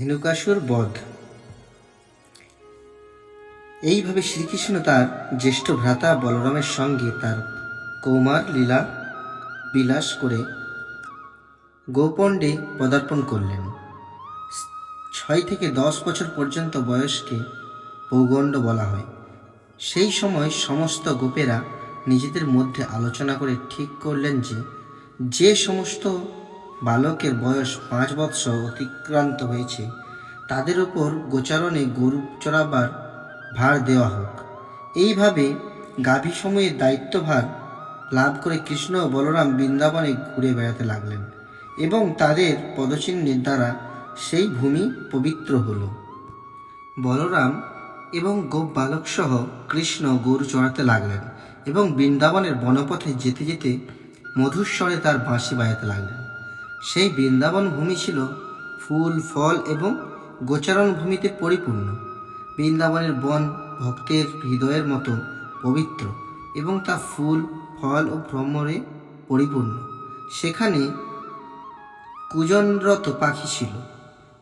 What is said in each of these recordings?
হেনুকাসুর বধ। এইভাবে শ্রীকৃষ্ণ তার জ্যেষ্ঠ ভ্রাতা বলরামের সঙ্গে তার কৌমার লীলা বিলাস করে গোপণ্ডে পদার্পণ করলেন। ছয় থেকে দশ বছর পর্যন্ত বয়সকে পৌগণ্ড বলা হয়। সেই সময় সমস্ত গোপেরা নিজেদের মধ্যে আলোচনা করে ঠিক করলেন যে যে সমস্ত বালকের বয়স পাঁচ বৎসর অতিক্রান্ত হয়েছে। তাদের উপর গোচারণে গরু চড়াবার ভার দেওয়া হোক। এইভাবে গাভী সময়ের দায়িত্বভার লাভ করে কৃষ্ণ ও বলরাম বৃন্দাবনে ঘুরে বেড়াতে লাগলেন এবং তাদের পদচিহ্নের দ্বারা সেই ভূমি পবিত্র হল। বলরাম এবং গোপ বালক সহ কৃষ্ণ গরু চড়াতে লাগলেন এবং বৃন্দাবনের বনপথে যেতে যেতে মধুস্বরে তার বাঁশি বাজাতে লাগলেন। সেই বৃন্দাবন ভূমি ছিল ফুল, ফল এবং গোচারণ ভূমিতে পরিপূর্ণ। বৃন্দাবনের বন ভক্তের হৃদয়ের মতো পবিত্র এবং তা ফুল, ফল ও ভ্রমরে পরিপূর্ণ। সেখানে কুজনরত পাখি ছিল,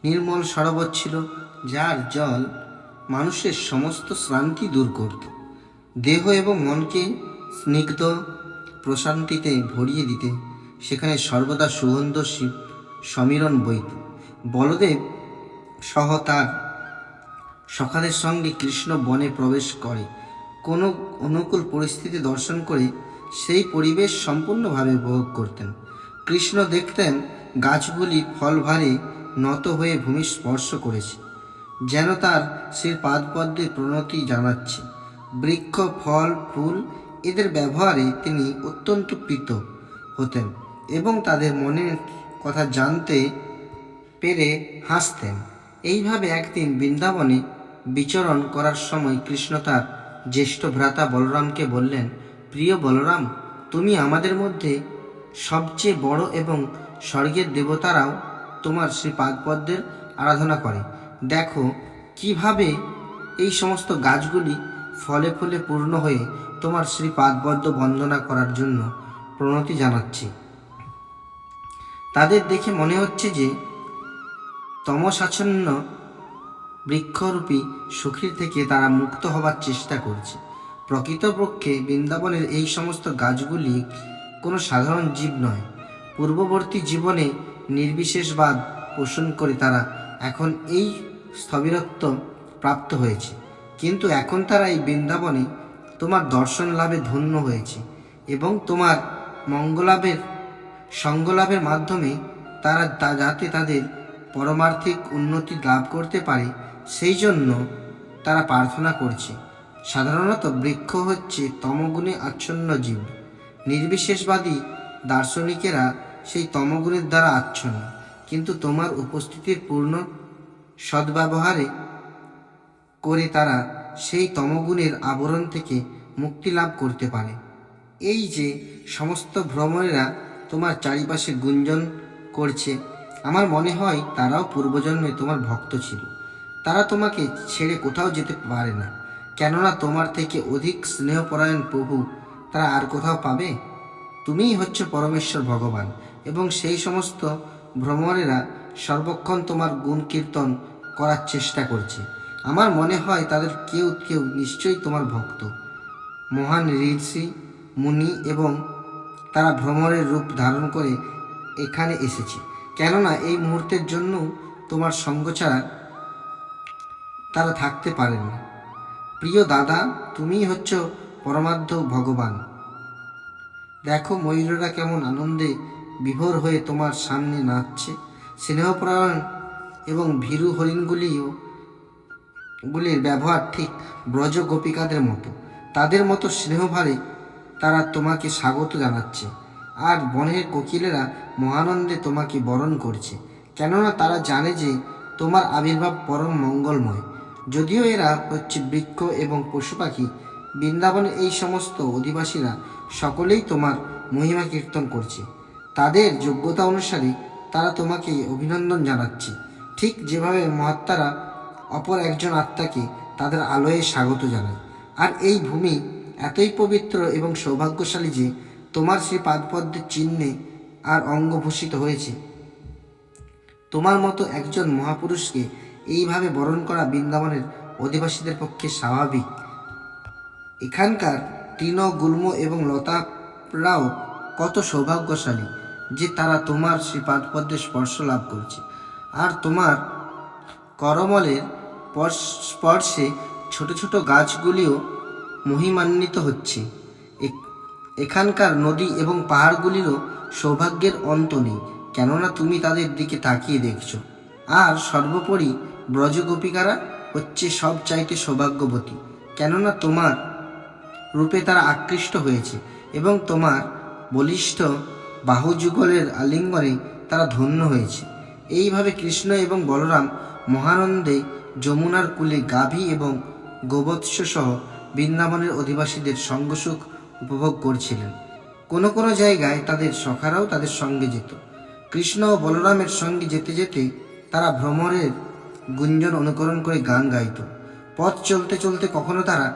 নির্মল সরোবর ছিল, যার জল মানুষের সমস্ত শ্রান্তি দূর করত। দেহ এবং মনকে স্নিগ্ধ প্রশান্তিতে ভরিয়ে দিতে সেখানে সর্বদা সুগন্ধ সমীরণ বইত বলদেব সহ তার সখাদের সঙ্গে কৃষ্ণ বনে প্রবেশ করে। কোনো অনুকূল পরিস্থিতি দর্শন করে সেই পরিবেশ সম্পূর্ণভাবে উপভোগ করতেন। কৃষ্ণ দেখতেন গাছগুলি ফলভারে নত হয়ে ভূমি স্পর্শ করেছে, যেন তার সেই পাদপদ্মে প্রণতি জানাচ্ছে। বৃক্ষ, ফল, ফুল এদের ব্যবহারে তিনি অত্যন্ত প্রীত হতেন। এবং তাদের মনের কথা জানতে পেরে হাসতেন। এইভাবে একদিন বৃন্দাবনে বিচরণ করার সময় কৃষ্ণ তার জ্যেষ্ঠ ভ্রাতা বলরামকে বললেন, প্রিয় বলরাম, তুমি আমাদের মধ্যে সবচেয়ে বড় এবং স্বর্গের দেবতারাও তোমার শ্রী পাদপদ্মের আরাধনা করে। দেখো কীভাবে এই সমস্ত গাছগুলি ফলে ফলে পূর্ণ হয়ে তোমার শ্রী পাদপদ্ম বন্দনা করার জন্য প্রণতি জানাচ্ছে। তাদের দেখে মনে হচ্ছে যে তমসাচ্ছন্ন বৃক্ষরূপী সুখীর থেকে তারা মুক্ত হবার চেষ্টা করছে। প্রকৃতপক্ষে বৃন্দাবনের এই সমস্ত গাছগুলি কোনো সাধারণ জীব নয়। পূর্ববর্তী জীবনে নির্বিশেষবাদ পোষণ করে তারা এখন এই স্থবিরত্ব প্রাপ্ত হয়েছে। কিন্তু এখন তারা এই বৃন্দাবনে তোমার দর্শন লাভে ধন্য হয়েছে এবং তোমার মঙ্গলাভের সঙ্গলাভের মাধ্যমে তারা যাতে তাদের পরমার্থিক উন্নতি লাভ করতে পারে, সেই জন্য তারা প্রার্থনা করছে। সাধারণত বৃক্ষ হচ্ছে তমগুণে আচ্ছন্ন জীব। নির্বিশেষবাদী দার্শনিকেরা সেই তমগুণের দ্বারা আচ্ছন্ন। কিন্তু তোমার উপস্থিতির পূর্ণ সদ্ব্যবহারে করে তারা সেই তমগুণের আবরণ থেকে মুক্তি লাভ করতে পারে। এই যে সমস্ত ভ্রমণেরা তোমার চারিপাশে গুঞ্জন করছে। আমার মনে হয় তারাও পূর্বজন্মে তোমার ভক্ত ছিল। তারা তোমাকে ছেড়ে কোথাও যেতে পারে না। কেননা তোমার থেকে অধিক স্নেহপরায়ণ প্রভু তারা আর কোথাও পাবে? তুমিই হচ্ছে পরমেশ্বর ভগবান, এবং সেই সমস্ত ভ্রমণেরা সর্বক্ষণ তোমার গুণ কীর্তন করার চেষ্টা করছে। আমার মনে হয় তাদের কেউ কেউ নিশ্চয়ই তোমার ভক্ত। মহান ঋষি, মুনি এবং তারা ভ্রমণের রূপ ধারণ করে এখানে এসেছে। কেননা এই মুহূর্তের জন্য তোমার সঙ্গ ছাড়া তারা থাকতে পারেন না। প্রিয় দাদা, তুমিই হচ্ছ পরমার্ধ ভগবান। দেখো ময়ূরেরা কেমন আনন্দে বিভোর হয়ে তোমার সামনে নাচছে। স্নেহপরায়ণ এবং ভীরু হরিণগুলিও, গুলির ব্যবহার ঠিক ব্রজ গোপিকাদের মতো। তাদের মতো স্নেহভারে তারা তোমাকে স্বাগত জানাচ্ছে। আর বনের কোকিলেরা মহানন্দে তোমাকে বরণ করছে। কেননা তারা জানে যে তোমার আবির্ভাব পরম মঙ্গলময়। যদিও এরা হচ্ছে বৃক্ষ এবং পশু পাখি, বৃন্দাবনে এই সমস্ত অধিবাসীরা সকলেই তোমার মহিমা কীর্তন করছে। তাদের যোগ্যতা অনুসারে তারা তোমাকে অভিনন্দন জানাচ্ছে। ঠিক যেভাবে মহাত্মারা অপর একজন আত্মাকে তাদের আলোয় স্বাগত জানায়। আর এই ভূমি এতই পবিত্র এবং সৌভাগ্যশালী যে তোমার সেই পাদপদ্মের চিহ্নে আর অঙ্গভূষিত হয়েছে। তোমার মতো একজন মহাপুরুষকে এইভাবে বরণ করা বৃন্দাবনের অধিবাসীদের পক্ষে স্বাভাবিক। এখানকার তৃণ, গুল্ম এবং লতারাও কত সৌভাগ্যশালী যে তারা তোমার শ্রীপাদপদ্মের স্পর্শ লাভ করছে। আর তোমার করমলের স্পর্শে ছোট ছোট গাছগুলিও মহিমান্বিত হচ্ছে। এখানকার নদী এবং পাহাড়গুলিরও সৌভাগ্যের অন্ত নেই, কেননা তুমি তাদের দিকে তাকিয়ে দেখছ। আর সর্বোপরি ব্রজগোপিকারা হচ্ছে সব চাইতে সৌভাগ্যবতী, কেননা তোমার রূপে তারা আকৃষ্ট হয়েছে এবং তোমার বলিষ্ঠ বাহুযুগলের আলিঙ্গনে তারা ধন্য হয়েছে। এইভাবে কৃষ্ণ এবং বলরাম মহানন্দে যমুনার কূলে গাভী এবং গোবৎস সহ বৃন্দাবনের অধিবাসীদের সঙ্গসুখ উপভোগ করছিলেন। কোনো কোনো জায়গায় তাদের সখারাও তাদের সঙ্গে যেত। কৃষ্ণ ও বলরামের সঙ্গে যেতে যেতে তারা ভ্রমণের গুঞ্জন অনুকরণ করে গান গাইত। পথ চলতে চলতে কখনো তারা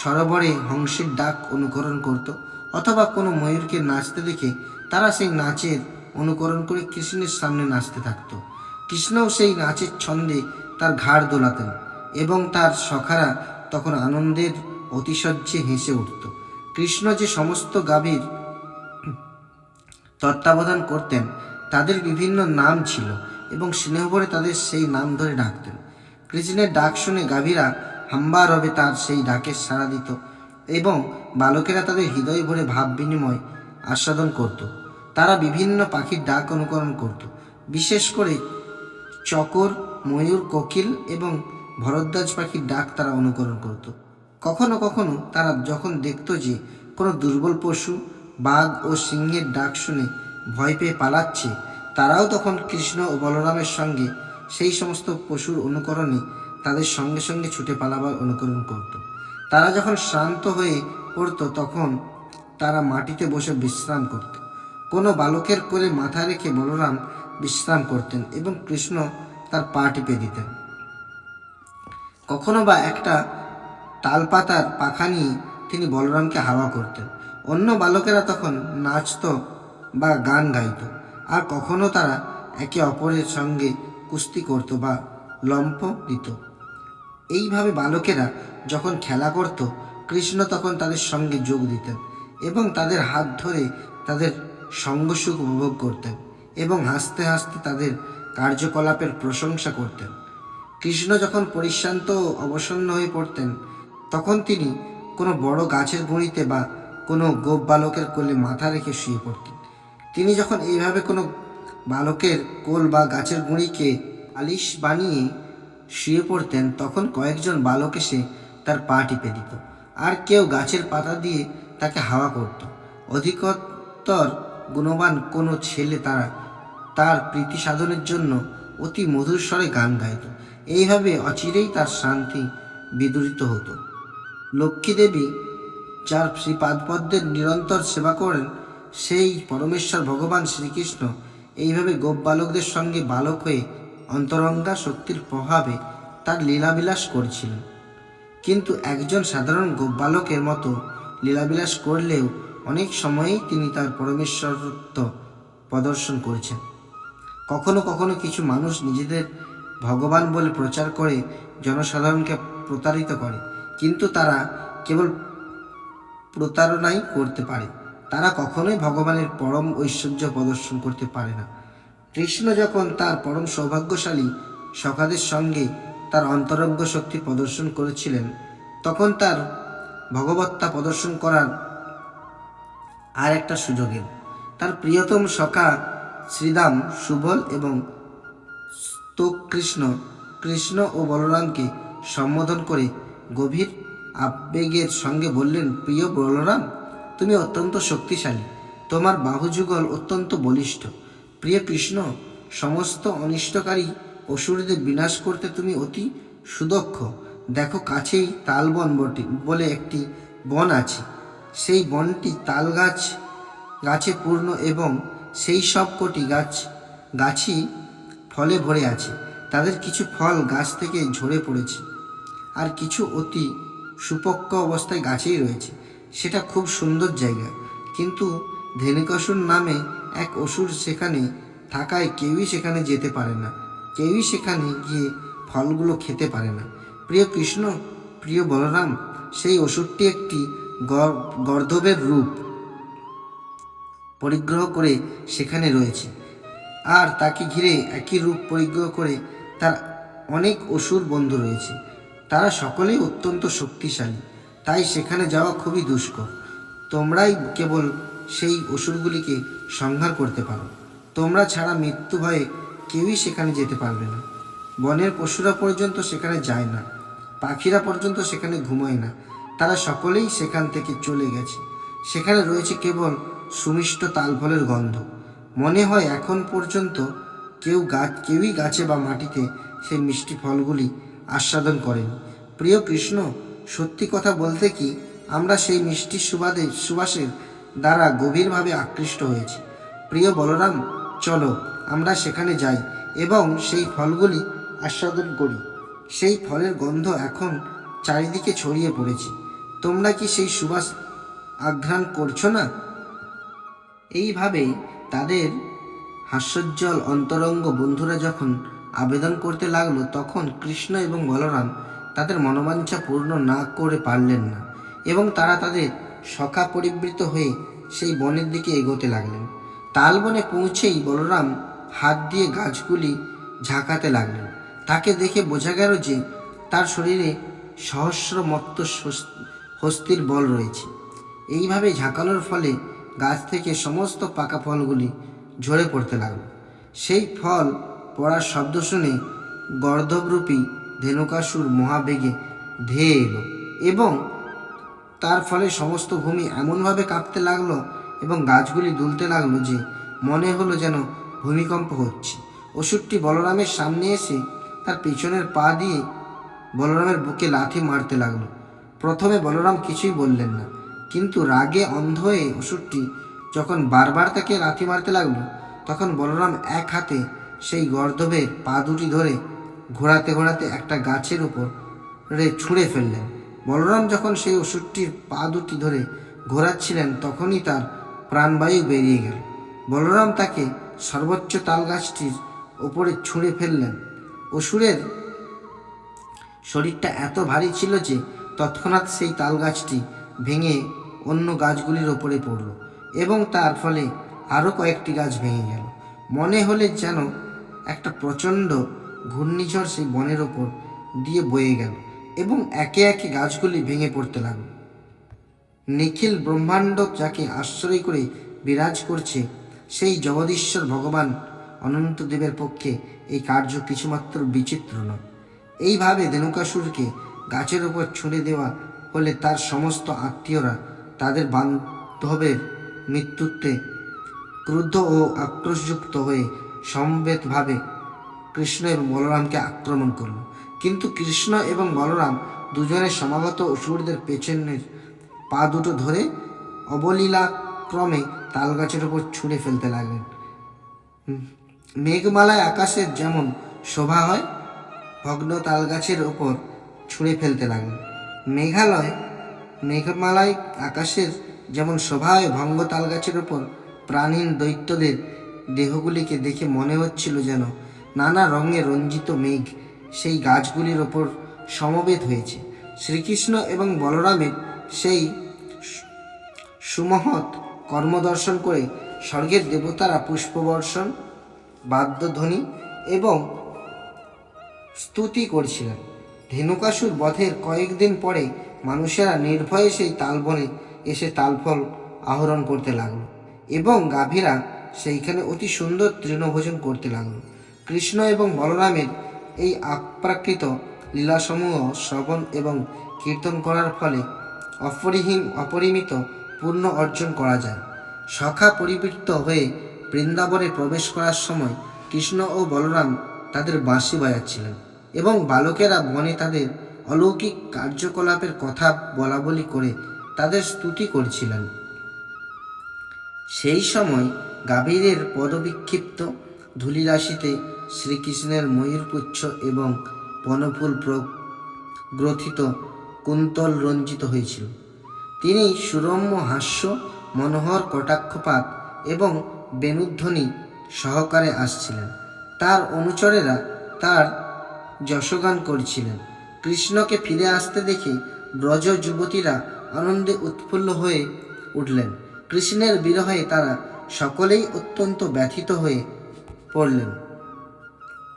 সরোবরে হংসের ডাক অনুকরণ করত অথবা কোনো ময়ূরকে নাচতে দেখে তারা সেই নাচের অনুকরণ করে কৃষ্ণের সামনে নাচতে থাকত। কৃষ্ণও সেই নাচের ছন্দে তার ঘাড় দোলাতেন এবং তার সখারা তখন আনন্দের অতিশয্যে হেসে উঠত। কৃষ্ণ যে সমস্ত গাভীর তত্ত্বাবধান করতেন, তাদের বিভিন্ন নাম ছিল এবং স্নেহভরে তাদের সেই নাম ধরে ডাকতেন। কৃষ্ণের ডাক শুনে গাভীরা হাম্বা রবে তার সেই ডাকের সাড়া দিত এবং বালকেরা তাদের হৃদয় ভরে ভাব বিনিময় আস্বাদন করত। তারা বিভিন্ন পাখির ডাক অনুকরণ করত। বিশেষ করে চকর, ময়ূর, কোকিল এবং ভরদ্বাজ পাখির ডাক তারা অনুকরণ করত। কখনো কখনো তারা যখন দেখত যে কোনো দুর্বল পশু, বাঘ ও সিংহের ডাক শুনে ভয় পেয়ে পালাচ্ছে, তারাও তখন কৃষ্ণ ও বলরামের সঙ্গে সেই সমস্ত পশুর অনুকরণে তাদের সঙ্গে সঙ্গে ছুটে পালাবার অনুকরণ করত। তারা যখন শ্রান্ত হয়ে পড়তো, তখন তারা মাটিতে বসে বিশ্রাম করত। কোনো বালকের করে মাথা রেখে বলরাম বিশ্রাম করতেন এবং কৃষ্ণ তার পা টিপে দিতেন। কখনো বা একটা তালপাতার পাখা নিয়ে তিনি বলরামকে হাওয়া করতেন। অন্য বালকেরা তখন নাচত বা গান গাইত। আর কখনো তারা একে অপরের সঙ্গে কুস্তি করত বা লম্ফ দিত। এইভাবে বালকেরা যখন খেলা করত, কৃষ্ণ তখন তাদের সঙ্গে যোগ দিতেন এবং তাদের হাত ধরে তাদের সঙ্গসুখ উপভোগ করতেন এবং হাসতে হাসতে তাদের কার্যকলাপের প্রশংসা করতেন। কৃষ্ণ যখন পরিশ্রান্ত অবসন্ন হয়ে পড়তেন তখন তিনি কোনো বড় গাছের গুঁড়িতে বা কোনো গোপ বালকের কোলে মাথা রেখে শুয়ে পড়তেন। তিনি যখন এইভাবে কোনো বালকের কোল বা গাছের গুঁড়িকে আলিশ বানিয়ে শুয়ে পড়তেন, তখন কয়েকজন বালক এসে তার পা টিপে দিত আর কেউ গাছের পাতা দিয়ে তাকে হাওয়া করত। অধিকতর গুণবান কোনো ছেলে তারা তার প্রীতি সাধনের জন্য অতি মধুর স্বরে গান গাইত। এইভাবে অচিরেই তার শান্তি বিদূরিত হতো। লক্ষ্মী দেবী, যার শ্রীপাদপদ্মের নিরন্তর সেবা করেন, সেই পরমেশ্বর ভগবান শ্রীকৃষ্ণ এইভাবে গোপ বালকদের সঙ্গে বালক হয়ে অন্তরঙ্গা শক্তির প্রভাবে তার লীলাবিলাস করছিলেন। কিন্তু একজন সাধারণ গোপ বালকের মতো লীলাবিলাস করলেও অনেক সময়েই তিনি তার পরমেশ্বরত্ব প্রদর্শন করেছেন। কখনো কখনো কিছু মানুষ নিজেদের ভগবান বলে প্রচার করে জনসাধারণকে প্রতারিত করে। কিন্তু তারা কেবল প্রতারণাই করতে পারে। তারা কখনোই ভগবানের পরম ঐশ্বর্য প্রদর্শন করতে পারে না। কৃষ্ণ যখন তার পরম সৌভাগ্যশালী সখাদের সঙ্গে তার অন্তরঙ্গ শক্তি প্রদর্শন করেছিলেন, তখন তার ভগবত্তা প্রদর্শন করার আর একটা সুযোগ তার প্রিয়তম সখা শ্রীদাম সুবল এবং স্তোক কৃষ্ণ কৃষ্ণ ও বলরামকে সম্বোধন করে গভীর আবেগের সঙ্গে বললেন, প্রিয় বলরাম তুমি অত্যন্ত শক্তিশালী। তোমার বাহুযুগল অত্যন্ত বলিষ্ঠ। প্রিয় কৃষ্ণ, সমস্ত অনিষ্টকারী অসুরদের বিনাশ করতে তুমি অতি সুদক্ষ। দেখো, কাছেই তালবন বটে বলে একটি বন আছে। সেই বনটি তাল গাছ, গাছে পূর্ণ এবং সেই সব কটি গাছ, গাছই ফলে ভরে আছে। তাদের কিছু ফল গাছ থেকে ঝরে পড়েছে। আর কিছু অতি সুপক্ক অবস্থায় গাছেই রয়েছে। সেটা খুব সুন্দর জায়গা। কিন্তু ধেনুকাসুর নামে এক অসুর সেখানে থাকায় কেউই সেখানে যেতে পারে না। কেউই সেখানে গিয়ে ফলগুলো খেতে পারে না। প্রিয় কৃষ্ণ, প্রিয় বলরাম, সেই অসুরটি একটি গর- গর্ধবের রূপ পরিগ্রহ করে সেখানে রয়েছে। আর তাকে ঘিরে একই রূপ পরিগ্রহ করে তার অনেক অসুর বন্ধু রয়েছে। তারা সকলেই অত্যন্ত শক্তিশালী। তাই সেখানে যাওয়া খুবই দুষ্কর। তোমরাই কেবল সেই অসুরগুলিকে সংহার করতে পারো। তোমরা ছাড়া মৃত্যু ভয়ে কেউই সেখানে যেতে পারবে না। বনের পশুরা পর্যন্ত সেখানে যায় না। পাখিরা পর্যন্ত সেখানে ঘুমায় না। তারা সকলেই সেখান থেকে চলে গেছে। সেখানে রয়েছে কেবল সুমিষ্ট তালফলের গন্ধ। মনে হয় এখন পর্যন্ত কেউ গাছ কেউই গাছে বা মাটিতে সেই মিষ্টি ফলগুলি আস্বাদন করেন। প্রিয় কৃষ্ণ, সত্যি কথা বলতে কি, আমরা সেই মিষ্টি সুবাদে সুবাসের দ্বারা গভীরভাবে আকৃষ্ট হয়েছি। প্রিয় বলরাম, চলো, আমরা সেখানে যাই এবং সেই ফলগুলি আস্বাদন করি। সেই ফলের গন্ধ এখন চারিদিকে ছড়িয়ে পড়েছে। তোমরা কি সেই সুবাস আঘ্রাণ করছ না? এইভাবেই তাদের হাস্যোজ্জ্বল অন্তরঙ্গ বন্ধুরা যখন আবেদন করতে লাগল, তখন কৃষ্ণ এবং বলরাম তাদের মনোবাঞ্ছা পূর্ণ না করে পারলেন না এবং তারা তাদের সখা পরিবৃত হয়ে সেই বনের দিকে এগোতে লাগলেন। তাল বনে পৌঁছেই বলরাম হাত দিয়ে গাছগুলি ঝাঁকাতে লাগলেন। তাকে দেখে বোঝা গেল যে তার শরীরে সহস্র মত্ত হস্তির বল রয়েছে। এইভাবে ঝাঁকানোর ফলে গাছ থেকে সমস্ত পাকা ফলগুলি ঝরে পড়তে লাগল। সেই ফল পড়ার শব্দ শুনে গর্ধবরূপী ধেনুকাসুর মহাবেগে ধেয়ে এলো এবং তার ফলে সমস্ত ভূমি এমনভাবে কাঁপতে লাগল এবং গাছগুলি দুলতে লাগল যে মনে হলো যেন ভূমিকম্প হচ্ছে। ওষুধটি বলরামের সামনে এসে তার পিছনের পা দিয়ে বলরামের বুকে লাথি মারতে লাগল। প্রথমে বলরাম কিছুই বললেন না, কিন্তু রাগে অন্ধ হয়ে অসুরটি যখন বারবার তাকে লাথি মারতে লাগল, তখন বলরাম এক হাতে সেই গর্দবের পা দুটি ধরে ঘোরাতে ঘোরাতে একটা গাছের উপর রে ছুঁড়ে ফেললেন। বলরাম যখন সেই ওষুধটির পা দুটি ধরে ঘোরাচ্ছিলেন, তখনই তার প্রাণবায়ু বেরিয়ে গেল। বলরাম তাকে সর্বোচ্চ তাল গাছটির ওপরে ছুঁড়ে ফেললেন। অসুরের শরীরটা এত ভারী ছিল যে তৎক্ষণাৎ সেই তাল গাছটি ভেঙে অন্য গাছগুলির ওপরে পড়ল এবং তার ফলে আরও কয়েকটি গাছ ভেঙে গেল। মনে হলে যেন একটা প্রচণ্ড ঘূর্ণিঝড় সেই বনের ওপর দিয়ে বয়ে গেল এবং একে একে গাছগুলি ভেঙে পড়তে লাগল। নিখিল ব্রহ্মাণ্ড যাকে আশ্রয় করে বিরাজ করছে, সেই জগদীশ্বর ভগবান অনন্তদেবের পক্ষে এই কার্য কিছুমাত্র বিচিত্র নয়। এইভাবে ধেনুকাসুরকে গাছের উপর ছুঁড়ে দেওয়া হলে তার সমস্ত আত্মীয়রা তাদের বান্ধবের মৃত্যুতে ক্রুদ্ধ ও আক্রোশযুক্ত হয়ে সমবেতভাবে কৃষ্ণ এবং বলরামকে আক্রমণ করল। কিন্তু কৃষ্ণ এবং বলরাম দুজনের সমাগত অসুরদের পেছনের পা দুটো ধরে অবলীলাক্রমে তালগাছের উপর ছুঁড়ে ফেলতে লাগলেন। মেঘমালায় আকাশের যেমন শোভা হয়, ভগ্ন তালগাছের ওপর ছুঁড়ে ফেলতে লাগলেন। মেঘালয়, মেঘমালায় আকাশের যেমন শোভা হয়, ভঙ্গ তালগাছের ওপর প্রাণীন দৈত্যদের দেহগুলিকে দেখে মনে হচ্ছিল যেন নানা রঙে রঞ্জিত মেঘ সেই গাছগুলির ওপর সমবেত হয়েছে। শ্রীকৃষ্ণ এবং বলরামের সেই সুমহৎ কর্মদর্শন করে স্বর্গের দেবতারা পুষ্পবর্ষণ, বাদ্যধ্বনি এবং স্তুতি করছিলেন। ধেনুকাসুর বধের কয়েকদিন পরে মানুষেরা নির্ভয়ে সেই তালবনে এসে তালফল আহরণ করতে লাগল এবং গাভীরা সেইখানে অতি সুন্দর তৃণভোজন করতে লাগল কৃষ্ণ এবং বলরামের এই আপ্রাকৃত লীলাসমূহ শ্রবণ এবং কীর্তন করার ফলে অপরিহীন অপরিমিত পূর্ণ অর্জন করা যায়। সখা পরিবৃত্ত হয়ে বৃন্দাবনে প্রবেশ করার সময় কৃষ্ণ ও বলরাম তাদের বাঁশি বাজাচ্ছিলেন এবং বালকেরা বনে তাদের অলৌকিক কার্যকলাপের কথা বলা বলি করে তাদের স্তুতি করছিলেন। সেই সময় গাভীরের পদবিক্ষিপ্ত ধূলিরাশিতে শ্রীকৃষ্ণের ময়ূরপুচ্ছ এবং বনফুল গ্রথিত কুন্তল রঞ্জিত হয়েছিল। তিনি সুরম্য হাস্য, মনোহর কটাক্ষপাত এবং বেণুধ্বনি সহকারে আসছিলেন। তার অনুচরেরা তার যশগান করছিলেন। কৃষ্ণকে ফিরে আসতে দেখে ব্রজ যুবতীরা আনন্দে উৎফুল্ল হয়ে উঠলেন। কৃষ্ণের বিরহে তারা সকলেই অত্যন্ত ব্যথিত হয়ে পড়লেন।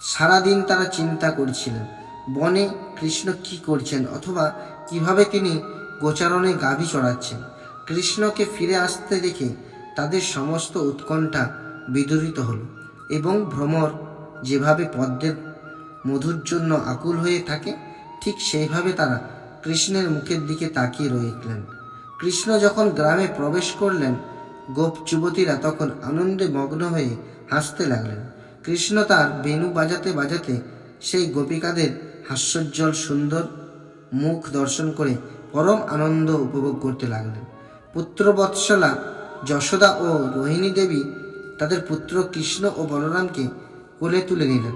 সারাদিন তারা চিন্তা করছিলেন, বনে কৃষ্ণ কি করছেন অথবা কীভাবে তিনি গোচারণে গাভী চড়াচ্ছেন। কৃষ্ণকে ফিরে আসতে দেখে তাদের সমস্ত উৎকণ্ঠা বিদরিত হলো এবং ভ্রমর যেভাবে পদ্মের মধুর জন্য আকুল হয়ে থাকে, ঠিক সেইভাবে তারা কৃষ্ণের মুখের দিকে তাকিয়ে রইলেন। কৃষ্ণ যখন গ্রামে প্রবেশ করলেন গোপ যুবতীরা তখন আনন্দে মগ্ন হয়ে হাসতে লাগলেন। কৃষ্ণ তার বেণু বাজাতে বাজাতে সেই গোপিকাদের হাস্যোজ্জ্বল সুন্দর মুখ দর্শন করে পরম আনন্দ উপভোগ করতে লাগলেন। পুত্রবৎসলা যশোদা ও রোহিণী দেবী তাদের পুত্র কৃষ্ণ ও বলরামকে কোলে তুলে নিলেন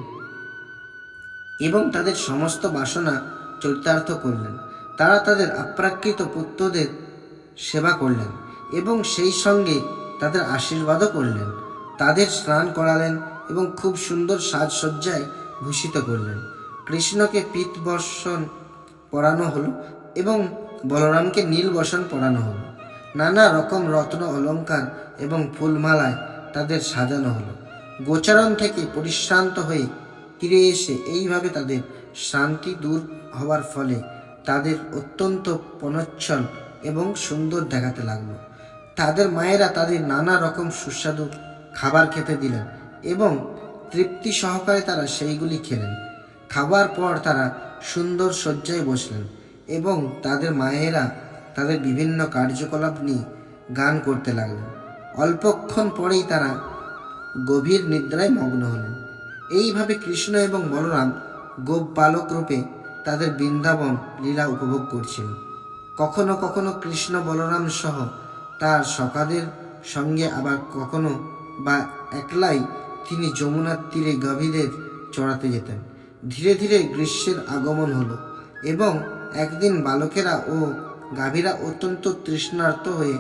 এবং তাদের সমস্ত বাসনা চরিতার্থ করলেন। তারা তাদের আপ্রাকৃত পুত্রদের সেবা করলেন। এবং সেই সঙ্গে তাদের আশীর্বাদও করলেন। তাদের স্নান করালেন এবং খুব সুন্দর সাজসজ্জায় ভূষিত করলেন। কৃষ্ণকে পিত বর্ষণ পরানো হলো এবং বলরামকে নীল বসন পরানো হলো। নানা রকম রত্ন অলঙ্কার এবং ফুলমালায় তাদের সাজানো হলো। গোচারণ থেকে পরিশ্রান্ত হয়ে ফিরে এসে এইভাবে তাদের শান্তি দূর হওয়ার ফলে তাদের অত্যন্ত পনচ্ছল এবং সুন্দর দেখাতে লাগল। তাদের মায়েরা তাদের নানা রকম সুস্বাদু খাবার খেতে দিলেন এবং তৃপ্তি সহকারে তারা সেইগুলি খেলেন। খাবার পর তারা সুন্দর শয্যায় বসলেন এবং তাদের মায়েরা তাদের বিভিন্ন কার্যকলাপ নিয়ে গান করতে লাগলেন। অল্পক্ষণ পরেই তারা গভীর নিদ্রায় মগ্ন হলেন। এইভাবে কৃষ্ণ এবং বলরাম গোপ বালক রূপে তাদের বৃন্দাবন লীলা উপভোগ করছিলেন। কখনো কখনো কৃষ্ণ বলরাম সহ তার সখাদের সঙ্গে আবার কখনো বা একলাই তিনি যমুনার তীরে গভীরের চড়াতে যেতেন। ধীরে ধীরে গ্রীষ্মের আগমন হলো এবং একদিন বালকেরা ও গাভীরা অত্যন্ত তৃষ্ণার্ত হয়ে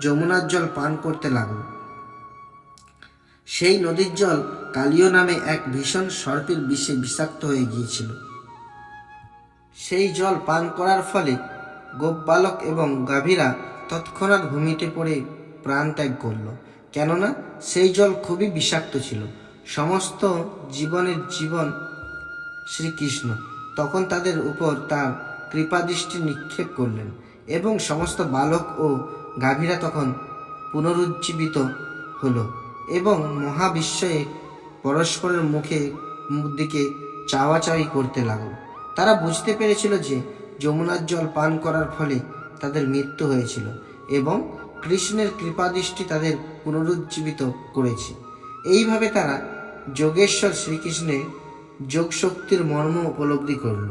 যমুনার জল পান করতে লাগল। সেই নদীর জল কালীয় নামে এক ভীষণ সর্পের বিষে বিষাক্ত হয়ে গিয়েছিল। সেই জল পান করার ফলে গোপ বালক এবং গাভীরা তৎক্ষণাৎ ভূমিতে পড়ে প্রাণ ত্যাগ করল। কেননা সেই জল খুবই বিষাক্ত ছিল। সমস্ত জীবনের জীবন শ্রীকৃষ্ণ। তখন তাদের উপর তার কৃপাদৃষ্টি নিক্ষেপ করলেন এবং সমস্ত বালক ও গাভীরা তখন পুনরুজ্জীবিত হলো এবং মহাবিশ্বয়ে পরস্পরের মুখে দিকে চাওয়াচাওয়ি করতে লাগল। তারা বুঝতে পেরেছিল যে যমুনার জল পান করার ফলে তাদের মৃত্যু হয়েছিল এবং কৃষ্ণের কৃপাদৃষ্টি তাদের পুনরুজ্জীবিত করেছে। এইভাবে তারা যোগেশ্বর শ্রীকৃষ্ণের যোগশক্তির মর্ম উপলব্ধি করল।